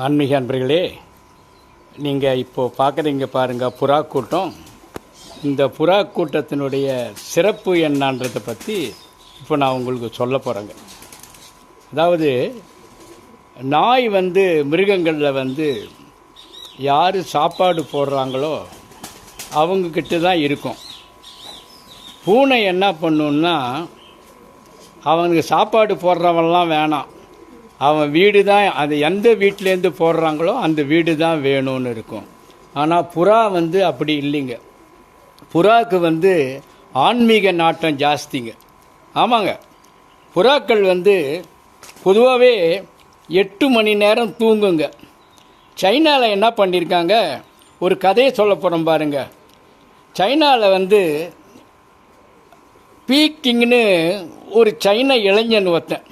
ஆன்மீக அன்பர்களே நீங்கள் இப்போது பார்க்குறீங்க பாருங்கள் புறா கூட்டம். இந்த புறா கூட்டத்தினுடைய சிறப்பு என்னன்றதை பற்றி இப்போ நான் உங்களுக்கு சொல்ல போகிறேங்க அதாவது நாய் வந்து மிருகங்களில் வந்து யார் சாப்பாடு போடுறாங்களோ அவங்கக்கிட்ட தான் இருக்கும். பூனை என்ன பண்ணுன்னா அவனுக்கு சாப்பாடு போடுறவன்லாம் வேணாம். அவன் வீடு தான் அது எந்த வீட்டிலேருந்து போடுறாங்களோ அந்த வீடு தான் வேணும்னு இருக்கும். ஆனால் புறா வந்து அப்படி இல்லைங்க. புறாவுக்கு வந்து ஆன்மீக நாட்டம் ஜாஸ்திங்க. ஆமாங்க. புறாக்கள் வந்து பொதுவாகவே எட்டு மணி நேரம் தூங்குங்க. சைனாவில் என்ன பண்ணியிருக்காங்க ஒரு கதையை சொல்ல போகிறோம் பாருங்க. சைனாவில் வந்து பீக்கிங்னு ஒரு சைன இளைஞன் ஒருத்தன்.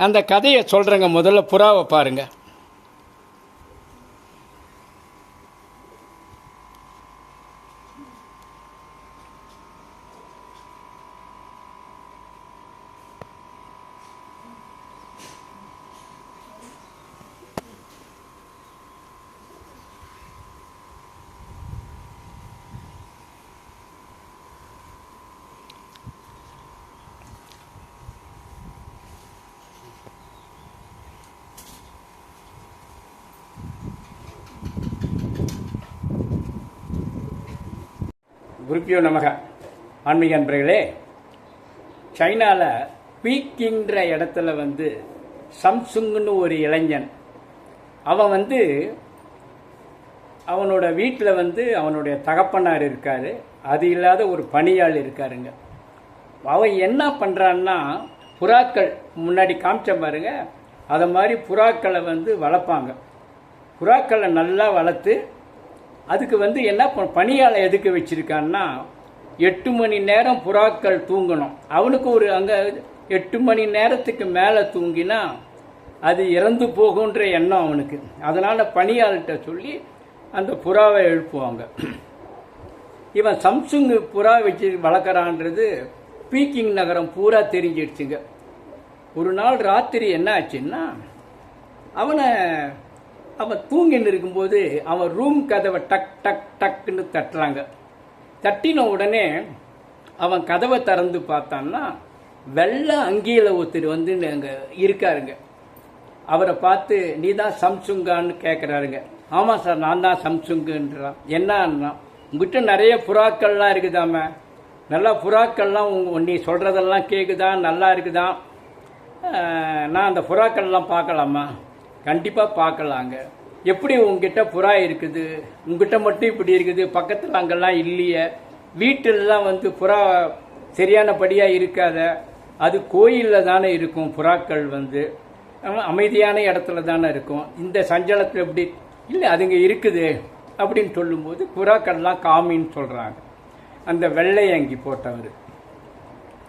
அந்த கதையை சொல்கிறேங்க முதல்ல புறாவை பாருங்கள் குருப்பியோ நமக. ஆன்மீக அன்பர்களே சைனாவில் பீக்கிங்கிற இடத்துல வந்து சம்சுங்னு ஒரு இளைஞன். அவன் வந்து அவனோட வீட்டில் வந்து அவனுடைய தகப்பனார் இருக்கார். அது இல்லாத ஒரு பணியாள் இருக்காருங்க. அவன் என்ன பண்ணுறான்னா புறாக்கள் முன்னாடி காமிச்ச பாருங்க அதை மாதிரி புறாக்களை வந்து வளர்ப்பாங்க. புறாக்களை நல்லா வளர்த்து அதுக்கு வந்து என்ன பணியாளை எதுக்கு வச்சிருக்கான்னா எட்டு மணி நேரம் புறாக்கள் தூங்கணும். அவனுக்கு ஒரு அங்கே எட்டு மணி நேரத்துக்கு மேலே தூங்கினா அது இறந்து போகுன்ற எண்ணம் அவனுக்கு. அதனால் பணியாள்கிட்ட சொல்லி அந்த புறாவை எழுப்புவாங்க. இவன் சம்சுங் புறா வச்சு வளர்க்குறான்றது பீக்கிங் நகரம் பூரா தெரிஞ்சிடுச்சுங்க ஒரு நாள் ராத்திரி என்ன ஆச்சுன்னா அவனை அவன் தூங்கின்னு இருக்கும்போது அவன் ரூம் கதவை டக் டக் டக்குன்னு தட்டுறாங்க. தட்டின உடனே அவன் கதவை திறந்து பார்த்தான்னா வெள்ளை அங்கியில் ஒருத்தர் வந்து அங்கே இருக்காருங்க. அவரை பார்த்து நீ தான் சம்சுங்கான்னு கேட்குறாருங்க ஆமாம் சார் நான் தான் சம்சுங்குன்றான். என்னன்னா உங்ககிட்ட நிறைய புறாக்கள்லாம் இருக்குதாம. நல்லா புறாக்கள்லாம் உங்க நீ சொல்கிறதெல்லாம் கேட்குதா நல்லா இருக்குதா? நான் அந்த புறாக்கள்லாம் பார்க்கலாமா? கண்டிப்பாக பார்க்கலாங்க. எப்படி உங்ககிட்ட புறா இருக்குது? உங்ககிட்ட மட்டும் இப்படி இருக்குது. பக்கத்தில் அங்கெல்லாம் இல்லையே. வீட்டிலலாம் வந்து புறா சரியானபடியாக இருக்காத. அது கோயிலில் தானே இருக்கும் புறாக்கள் வந்து. அமைதியான இடத்துல தானே இருக்கும். இந்த சஞ்சலத்தில் எப்படி இல்லை அதுங்க இருக்குது. அப்படின்னு சொல்லும்போது புறாக்கள்லாம் காமின்னு சொல்கிறாங்க அந்த வெள்ளை அங்கி போட்டவர்.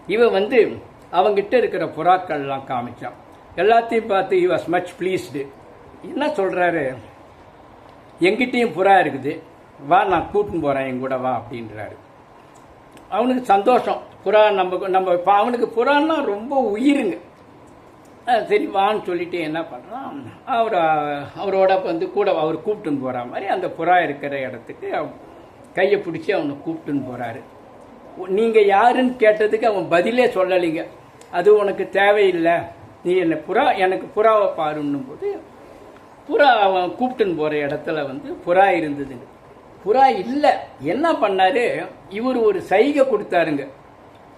இவன் வந்து அவங்கிட்ட இருக்கிற புறாக்கள்லாம் காமிச்சான். எல்லாத்தையும் பார்த்து ஹி வாஸ் மச் ப்ளீஸ்டு என்ன சொல்கிறாரு எங்கிட்டேயும் புறா இருக்குது. வா நான் கூட்டின்னு போகிறேன் என் கூட வா அப்படின்றாரு. அவனுக்கு சந்தோஷம். புறா நம்ம நம்ம இப்போ அவனுக்கு புறான்னா ரொம்ப உயிருங்க. சரி வான்னு சொல்லிட்டு என்ன பண்ணுறான் அவர் அவரோட வந்து கூட அவர் கூப்பிட்டுன்னு போகிற மாதிரி அந்த புறா இருக்கிற இடத்துக்கு கையை பிடிச்சி அவனை கூப்பிட்டுன்னு போகிறாரு நீங்கள் யாருன்னு கேட்டதுக்கு அவன் பதிலே சொல்லலைங்க. அது உனக்கு தேவையில்லை. நீ என்ன புறா எனக்கு புறாவை பாருன்னும் போது புறா அவன் கூப்பிட்டுன்னு போகிற இடத்துல வந்து புறா இருந்ததுங்க. புறா இல்லை. என்ன பண்ணாரு? இவர் ஒரு சைகை கொடுத்தாருங்க.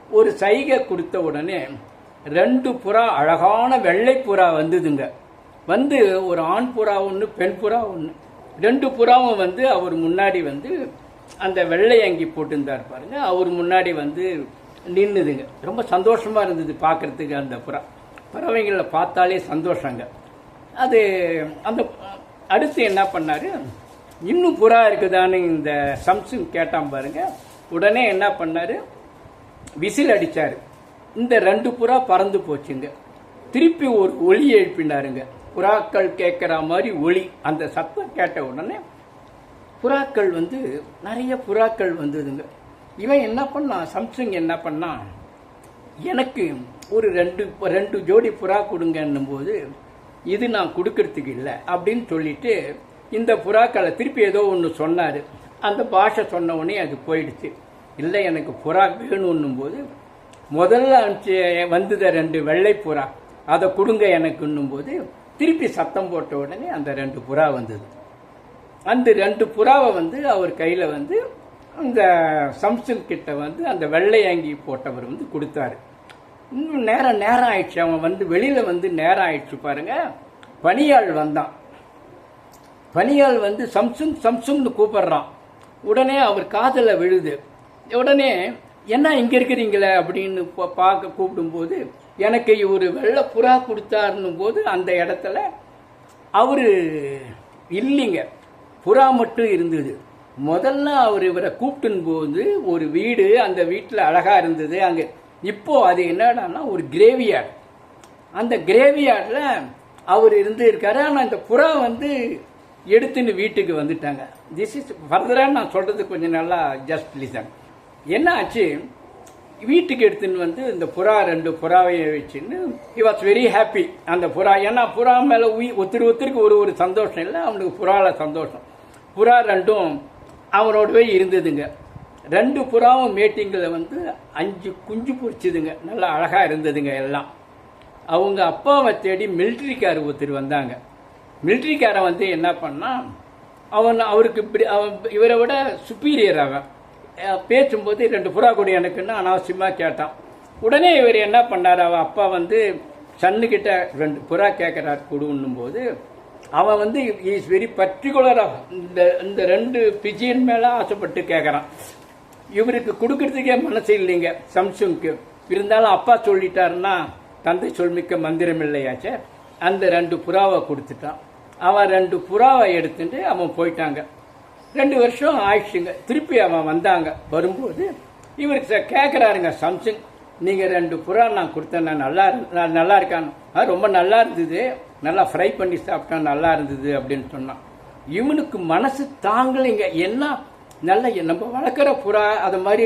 ஒரு சைகை கொடுத்த உடனே ரெண்டு புறா அழகான வெள்ளை புறா வந்ததுங்க. வந்து ஒரு ஆண் புறா ஒன்று பெண் புறா ஒன்று ரெண்டு புறாவும் வந்து அவர் முன்னாடி வந்து அந்த வெள்ளை அங்கி போட்டிருந்தார் பாருங்க. அவர் முன்னாடி வந்து நின்றுதுங்க ரொம்ப சந்தோஷமாக இருந்தது பார்க்கறதுக்கு அந்த புறா. பறவைகளை பார்த்தாலே சந்தோஷங்க. அது அந்த அடுத்து என்ன பண்ணாரு? இன்னும் புறா இருக்குதான்னு இந்த சம்சுங் கேட்டான் பாருங்க. உடனே என்ன பண்ணார்? விசில் அடித்தார் இந்த ரெண்டு புறா பறந்து போச்சுங்க. திருப்பி ஒரு ஒளி எழுப்பினாருங்க. புறாக்கள் கேட்குற மாதிரி ஒளி அந்த சத்தம் கேட்ட உடனே புறாக்கள் வந்து நிறைய புறாக்கள் வந்ததுங்க. இவன் என்ன பண்ணான்? சம்சுங் என்ன பண்ணான்? எனக்கு ஒரு ரெண்டு ரெண்டு ஜோடி புறா கொடுங்கன்னும் போது இது நான் கொடுக்கறதுக்கு இல்லை அப்படின்னு சொல்லிட்டு இந்த புறாக்களை திருப்பி ஏதோ ஒன்று சொன்னார். அந்த பாஷை சொன்ன உடனே அது போயிடுச்சு. இல்லை எனக்கு புறா வேணும்னும் போது முதல்ல அனுப்பிச்சு வந்தது ரெண்டு வெள்ளை புறா. அதை கொடுங்க எனக்குன்னும் போது திருப்பி சத்தம் போட்ட உடனே அந்த ரெண்டு புறா வந்தது. அந்த ரெண்டு புறாவை வந்து அவர் கையில் வந்து அந்த சம்சங் கிட்ட வந்து அந்த வெள்ளை அங்கி போட்டவர் வந்து கொடுத்தாரு. இன்னும் நேரம் நேரம் ஆயிடுச்சு அவன் வந்து வெளியில் வந்து நேரம் ஆயிடுச்சு பாருங்க. பனியாள் வந்தான். பனியாள் வந்து சம்சுங் சம்சுங்னு கூப்பிடுறான். உடனே அவர் காதில் விழுது. உடனே என்ன இங்கே இருக்கிறீங்களே? அப்படின்னு பா- பார்க்க கூப்பிடும்போது எனக்கு ஒரு வெள்ளை புறா கொடுத்தாருன்னும் போது அந்த இடத்துல அவர் இல்லைங்க. புறா மட்டும் இருந்தது. முதல்ல அவர் இவரை கூப்பிட்டுன்னு போது ஒரு வீடு அந்த வீட்டில் அழகாக இருந்தது. அங்கே இப்போ அது என்னடான்னா ஒரு கிரேவியார்டு அந்த கிரேவியார்டில் அவர் இருந்து இருக்காரு. ஆனால் இந்த புறா வந்து எடுத்துன்னு வீட்டுக்கு வந்துட்டாங்க. திஸ் இஸ் ஃபர்தராக நான் சொல்கிறது கொஞ்சம் நல்லா ஜஸ்ட் லிசன் என்ன ஆச்சு? வீட்டுக்கு எடுத்துன்னு வந்து இந்த புறா ரெண்டு புறாவையை வச்சுன்னு ஹி வாஸ் வெரி ஹாப்பி அந்த புறா ஏன்னா புறா மேலே உயி ஒருத்தர் ஒருத்தருக்கு ஒரு ஒரு சந்தோஷம் இல்லை அவனுக்கு புறாவில் சந்தோஷம். புறா ரெண்டும் அவனோடவே இருந்ததுங்க. ரெண்டு புறாவும் மீட்டிங்கில் வந்து அஞ்சு குஞ்சு பொரிச்சுதுங்க. நல்லா அழகாக இருந்ததுங்க எல்லாம். அவங்க அப்பாவை தேடி மிலிட்ரிக்கார் ஒருத்தர் வந்தாங்க. மிலிட்ரிக்காரன் வந்து என்ன பண்ணால் அவன் அவருக்கு இப்படி அவன் இவரை விட சுப்பீரியர் அவன். பேசும்போது ரெண்டு புறா கொடி எனக்குன்னு அனாவசியமாக கேட்டான். உடனே இவர் என்ன பண்ணார் அவன் அப்பா வந்து சன்னுக்கிட்ட ரெண்டு புறா கேட்குறாரு கொடுன்னும் போது அவன் வந்து இஸ் வெரி பர்டிகுலராக இந்த இந்த ரெண்டு பிஜியன் மேலே ஆசைப்பட்டு கேட்குறான் இவருக்கு கொடுக்கறதுக்கே மனசு இல்லைங்க. சம்சுங்க்கு. இருந்தாலும் அப்பா சொல்லிட்டாருன்னா தந்தை சொல்மிக்க மந்திரம் இல்லையாச்சே அந்த ரெண்டு புறாவை கொடுத்துட்டான். அவன் ரெண்டு புறாவை எடுத்துட்டு அவன் போயிட்டாங்க. ரெண்டு வருஷம் ஆயிடுச்சுங்க. திருப்பி அவன் வந்தாங்க. வரும்போது இவருக்கு சார் கேட்குறாருங்க சம்சுங் நீங்கள் ரெண்டு புறா நான் கொடுத்தேன். நான் நல்லா நான் நல்லா இருக்கான். அது ரொம்ப நல்லா இருந்தது. நல்லா ஃப்ரை பண்ணி சாப்பிட்டான். நல்லா இருந்தது அப்படின்னு சொன்னான். இவனுக்கு மனசு தாங்கலைங்க. என்ன நல்ல நம்ம வளர்க்குற புறா அது மாதிரி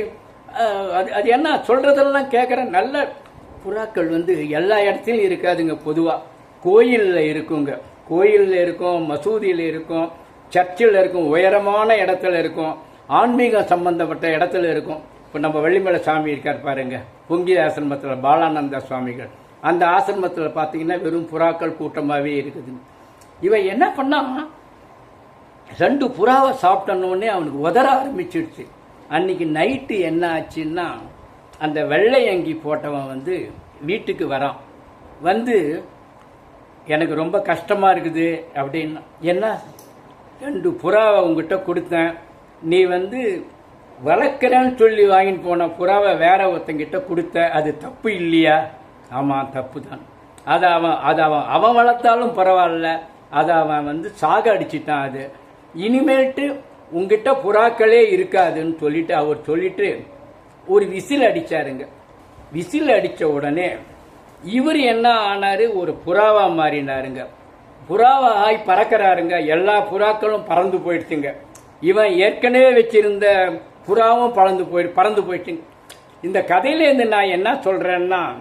அது அது என்ன சொல்கிறதெல்லாம் கேட்குற நல்ல புறாக்கள் வந்து எல்லா இடத்துலையும் இருக்காதுங்க பொதுவாக கோயிலில் இருக்குங்க. கோயிலில் இருக்கும் மசூதியில் இருக்கும் சர்ச்சில் இருக்கும் உயரமான இடத்துல இருக்கும் ஆன்மீகம் சம்பந்தப்பட்ட இடத்துல இருக்கும். இப்போ நம்ம வெள்ளிமலை சாமி இருக்கார் பாருங்க. பொங்கி ஆசிரமத்தில் பாலானந்த சுவாமிகள். அந்த ஆசிரமத்தில் பார்த்தீங்கன்னா வெறும் புறாக்கள் கூட்டமாகவே இருக்குதுங்க. இவன் என்ன பண்ணால் ரெண்டு புறாவை சாப்பிட்டோன்னே அவனுக்கு உதற ஆரம்பிச்சிடுச்சு. அன்னைக்கு நைட்டு என்ன ஆச்சுன்னா அந்த வெள்ளை அங்கி போட்டவன் வந்து வீட்டுக்கு வரான். வந்து எனக்கு ரொம்ப கஷ்டமாக இருக்குது அப்படின்னா. என்ன? ரெண்டு புறாவை உங்ககிட்ட கொடுத்தேன். நீ வந்து வளர்க்குறேன்னு சொல்லி வாங்கிட்டு போன புறாவை வேற ஒருத்தங்கிட்ட கொடுத்த. அது தப்பு இல்லையா? ஆமாம் தப்பு தான் அதை அவன் அதை அவன் அவன் வளர்த்தாலும் பரவாயில்ல. அதை அவன் வந்து சாக அடிச்சிட்டான் அது. இனிமேல்ட்டு உங்ககிட்ட புறாக்களே இருக்காதுன்னு சொல்லிட்டு அவர் சொல்லிட்டு ஒரு விசில் அடிச்சாருங்க. விசில் அடித்த உடனே இவர் என்ன ஆனாரு? ஒரு புறாவா மாறினாருங்க. புறாவா ஆய் பறக்கிறாருங்க. எல்லா புறாக்களும் பறந்து போயிடுச்சுங்க. இவன் ஏற்கனவே வச்சிருந்த புறாவும் பறந்து போய் பறந்து போயிடுச்சுங்க. இந்த கதையிலேருந்து நான் என்ன சொல்கிறேன்னா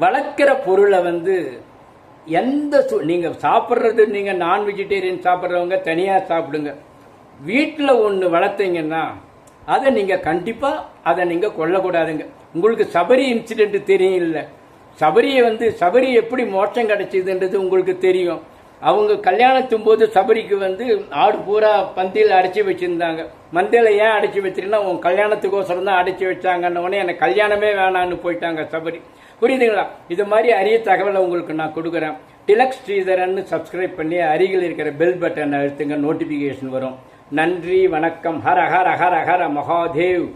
வளர்க்குற பொருளை வந்து எந்த சு நீங்க சாப்பிட்றது நீங்க நான் வெஜிடேரியன் சாப்பிட்றவங்க தனியாக சாப்பிடுங்க. வீட்டில் ஒன்று வளர்த்தீங்கன்னா அதை நீங்கள் கண்டிப்பாக அதை நீங்கள் கொல்லக்கூடாதுங்க. உங்களுக்கு சபரி இன்சிடென்ட் தெரியும் இல்லை சபரியை வந்து சபரி எப்படி மோட்சம் கிடைச்சதுன்றது உங்களுக்கு தெரியும். அவங்க கல்யாணத்தும் போது சபரிக்கு வந்து ஆடு பூரா பந்தியில் அடைச்சி வச்சுருந்தாங்க. மந்தையில் ஏன் அடைச்சி வச்சிருந்தா உன் கல்யாணத்துக்கோசரம் தான் அடைச்சி வச்சாங்கன்ன உடனே எனக்கு கல்யாணமே வேணான்னு போயிட்டாங்க சபரி. புரியுதுங்களா? இது மாதிரி அரிய தகவலை உங்களுக்கு நான் கொடுக்குறேன். டிலக்ஸ் ஸ்ரீதரன் சப்ஸ்கிரைப் பண்ணி அருகில் இருக்கிற பெல் பட்டன் அழுத்துங்க நோட்டிஃபிகேஷன் வரும். நன்றி வணக்கம். ஹர ஹர ஹர ஹர மகாதேவ்.